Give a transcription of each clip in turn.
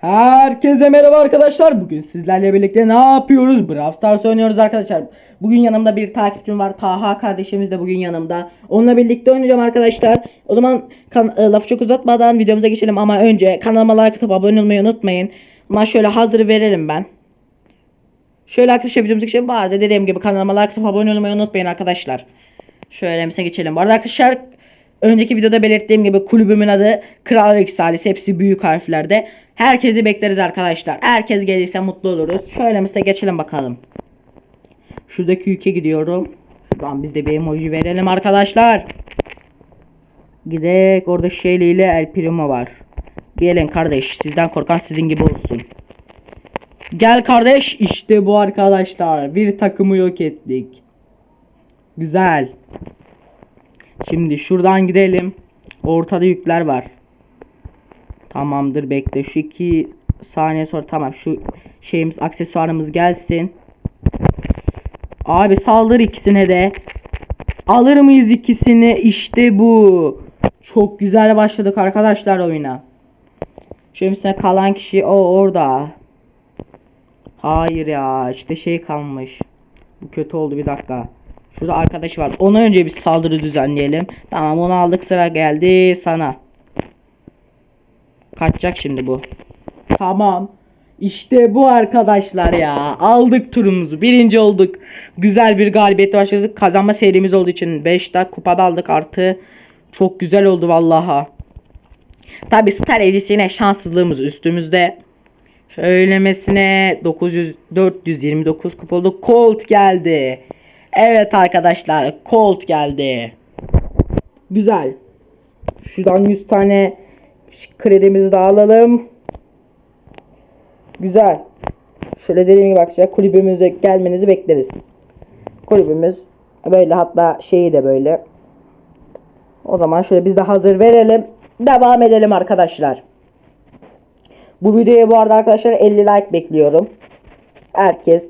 Herkese merhaba arkadaşlar. Bugün sizlerle birlikte ne yapıyoruz? Brawl Stars oynuyoruz arkadaşlar. Bugün yanımda bir takipçim var. Taha kardeşimiz de bugün yanımda. Onunla birlikte oynayacağım arkadaşlar. O zaman kan- e, lafı çok uzatmadan videomuza geçelim ama önce kanalıma like atıp abone olmayı unutmayın. Ama şöyle hazır verelim ben. Şöyle arkadaşlar videomuza geçelim. Bu arada dediğim gibi kanalıma like atıp abone olmayı unutmayın arkadaşlar. Şöyle mesela geçelim. Bu arada arkadaşlar önceki videoda belirttiğim gibi kulübümün adı Kral Salisi. Hepsi büyük harflerde. Herkesi bekleriz arkadaşlar. Herkes gelirse mutlu oluruz. Şöyle mesela geçelim bakalım. Şuradaki ülke gidiyorum. Şuradan biz de bir emoji verelim arkadaşlar. Gidek orada Shelly ile El Primo var. Gelin kardeş sizden korkan sizin gibi olsun. Gel kardeş işte bu arkadaşlar. Bir takımı yok ettik. Güzel. Şimdi şuradan gidelim. Ortada yükler var. Tamamdır bekle. Şu iki saniye sonra tamam şu şeyimiz aksesuarımız gelsin. Abi saldır ikisine de. Alır mıyız ikisini? İşte bu. Çok güzel başladık arkadaşlar oyuna. Şimdi size kalan kişi o orada. Hayır ya işte şey kalmış. Bu kötü oldu bir dakika. Şurada arkadaş var. Ona önce bir saldırı düzenleyelim. Tamam onu aldık sıra geldi sana. Kaçacak şimdi bu. Tamam. İşte bu arkadaşlar ya. Aldık turumuzu. Birinci olduk. Güzel bir galibiyet başladık. Kazanma serimiz olduğu için 5 dakika kupada aldık artı. Çok güzel oldu vallaha. Tabi Star Edisi'ne şanssızlığımız üstümüzde. Söylemesine 900 429 kupa oldu. Colt geldi. Evet arkadaşlar Colt geldi. Güzel. Şuradan 100 tane kredimizi de alalım. Güzel. Şöyle dediğim gibi arkadaşlar kulübümüze gelmenizi bekleriz. Kulübümüz böyle hatta şeyi de böyle. O zaman şöyle biz de hazır verelim. Devam edelim arkadaşlar. Bu videoya bu arada arkadaşlar 50 like bekliyorum. Herkes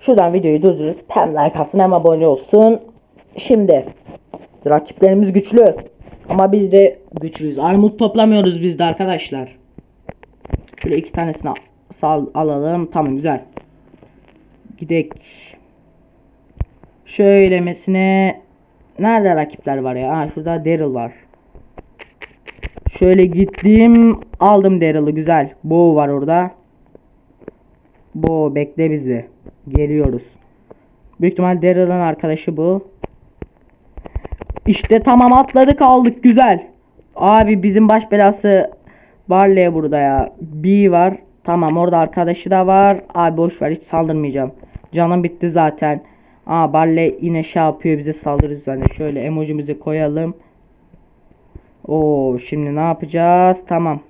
şuradan videoyu durdurup hem like atsın hem abone olsun. Şimdi rakiplerimiz güçlü. Ama biz de güçlüyüz. Armut toplamıyoruz biz de arkadaşlar. Şöyle iki tanesini al- sal alalım. Tamam güzel. Gidek. Şöylemesine nerede rakipler var ya? Ha şurada Daryl var. Şöyle gittim. Aldım Daryl'ı güzel. Bo var orada. Bo bekle bizi. Geliyoruz. Büyük ihtimal Daryl'ın arkadaşı bu. İşte tamam atladık aldık güzel. Abi bizim baş belası Barley burada ya. B var. Tamam orada arkadaşı da var. Abi boş ver hiç saldırmayacağım. Canım bitti zaten. Aa Barley yine şey yapıyor bize saldırı üzerine. Şöyle emojimizi koyalım. Oo şimdi ne yapacağız? Tamam.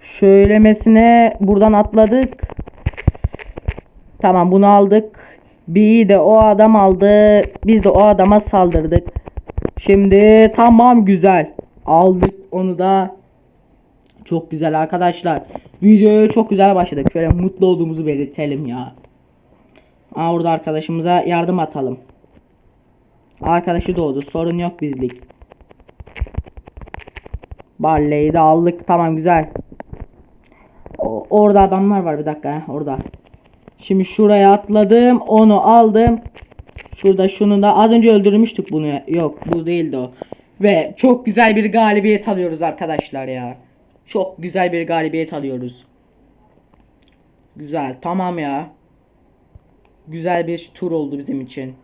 Şöylemesine buradan atladık. Tamam bunu aldık. B'yi de o adam aldı. Biz de o adama saldırdık. Şimdi tamam güzel. Aldık onu da. Çok güzel arkadaşlar. Videoya çok güzel başladık. Şöyle mutlu olduğumuzu belirtelim ya. Aa, orada arkadaşımıza yardım atalım. Arkadaşı doğdu. Sorun yok bizlik. Barley'i de aldık. Tamam güzel. O- orada adamlar var bir dakika. heh, Orada. Şimdi şuraya atladım. Onu aldım. Şurada şunu da az önce öldürmüştük bunu. Yok bu değildi o. Ve çok güzel bir galibiyet alıyoruz arkadaşlar ya. Çok güzel bir galibiyet alıyoruz. Güzel tamam ya. Güzel bir tur oldu bizim için.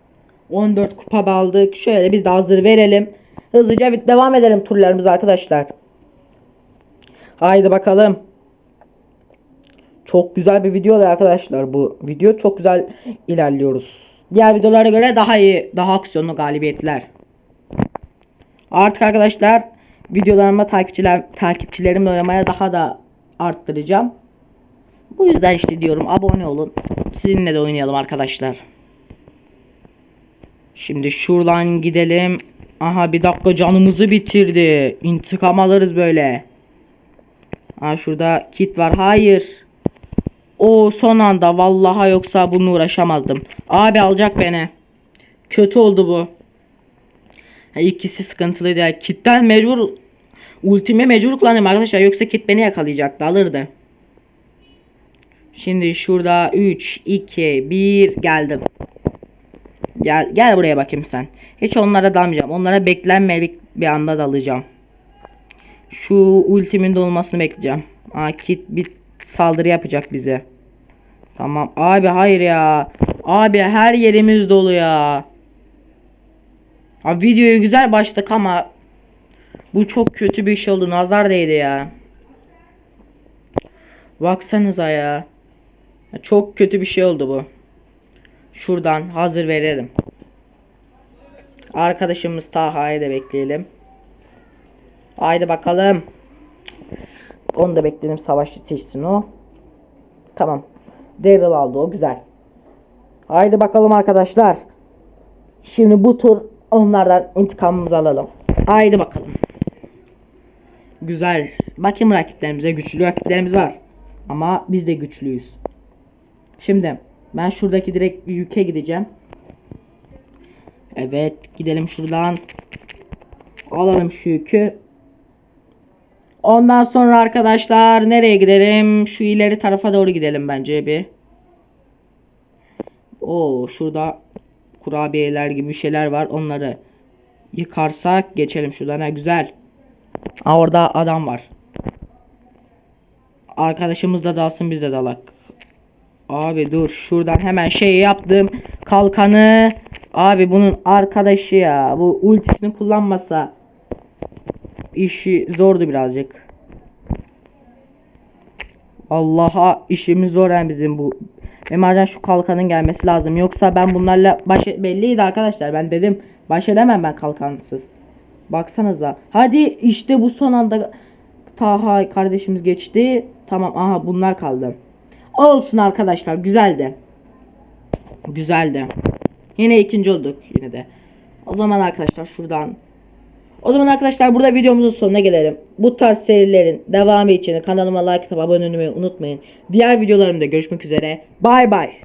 14 kupa aldık. Şöyle biz de hazır verelim. Hızlıca devam edelim turlarımız arkadaşlar. Haydi bakalım. Çok güzel bir video oldu arkadaşlar bu video. Çok güzel ilerliyoruz. Diğer videolara göre daha iyi, daha aksiyonlu galibiyetler. Artık arkadaşlar videolarıma takipçiler takipçilerimle oynamaya daha da arttıracağım. Bu yüzden işte diyorum abone olun. Sizinle de oynayalım arkadaşlar. Şimdi şuradan gidelim. Aha bir dakika canımızı bitirdi. İntikam alırız böyle. Aa şurada kit var. Hayır. O son anda vallaha yoksa bununla uğraşamazdım. Abi alacak beni. Kötü oldu bu. Ha, İkisi sıkıntılıydı. Kitten mecbur Ultimi mecbur kullanıyorum arkadaşlar. Yoksa kit beni yakalayacaktı. Alırdı. Şimdi şurada 3, 2, 1 geldim. Gel gel buraya bakayım sen. Hiç onlara dalmayacağım. Onlara beklenmedik bir anda dalacağım. Şu ultimin dolmasını bekleyeceğim. Aa kit bir saldırı yapacak bize. Tamam abi hayır ya. Abi her yerimiz dolu ya. Abi videoyu güzel başladık ama bu çok kötü bir şey oldu. Nazar değdi ya. Baksanıza ya. Çok kötü bir şey oldu bu. Şuradan hazır verelim. Arkadaşımız Taha'yı da bekleyelim. Haydi bakalım. Onu da bekleyelim savaşçı seçsin o. Tamam. Daryl aldı o güzel. Haydi bakalım arkadaşlar. Şimdi bu tur onlardan intikamımızı alalım. Haydi bakalım. Güzel. Bakayım rakiplerimize. Güçlü rakiplerimiz var. Ama biz de güçlüyüz. Şimdi ben şuradaki direkt yüke gideceğim. Evet gidelim şuradan. Alalım şu yükü. Ondan sonra arkadaşlar nereye gidelim? Şu ileri tarafa doğru gidelim bence bir. Oo şurada kurabiyeler gibi şeyler var. Onları yıkarsak geçelim şuradan. Ha, güzel. Aa, orada adam var. Arkadaşımız da dalsın biz de dalak. Abi dur şuradan hemen şey yaptım. Kalkanı. Abi bunun arkadaşı ya. Bu ultisini kullanmasa işi zordu birazcık. Allah'a işimiz zor yani bizim bu. Benim acilen şu kalkanın gelmesi lazım. Yoksa ben bunlarla baş e- belliydi arkadaşlar. Ben dedim baş edemem ben kalkansız. Baksanıza. Hadi işte bu son anda Taha kardeşimiz geçti. Tamam aha bunlar kaldı. Olsun arkadaşlar güzeldi. Güzeldi. Yine ikinci olduk yine de. O zaman arkadaşlar şuradan. O zaman arkadaşlar burada videomuzun sonuna gelelim. Bu tarz serilerin devamı için kanalıma like atıp abone olmayı unutmayın. Diğer videolarımda görüşmek üzere. Bay bay.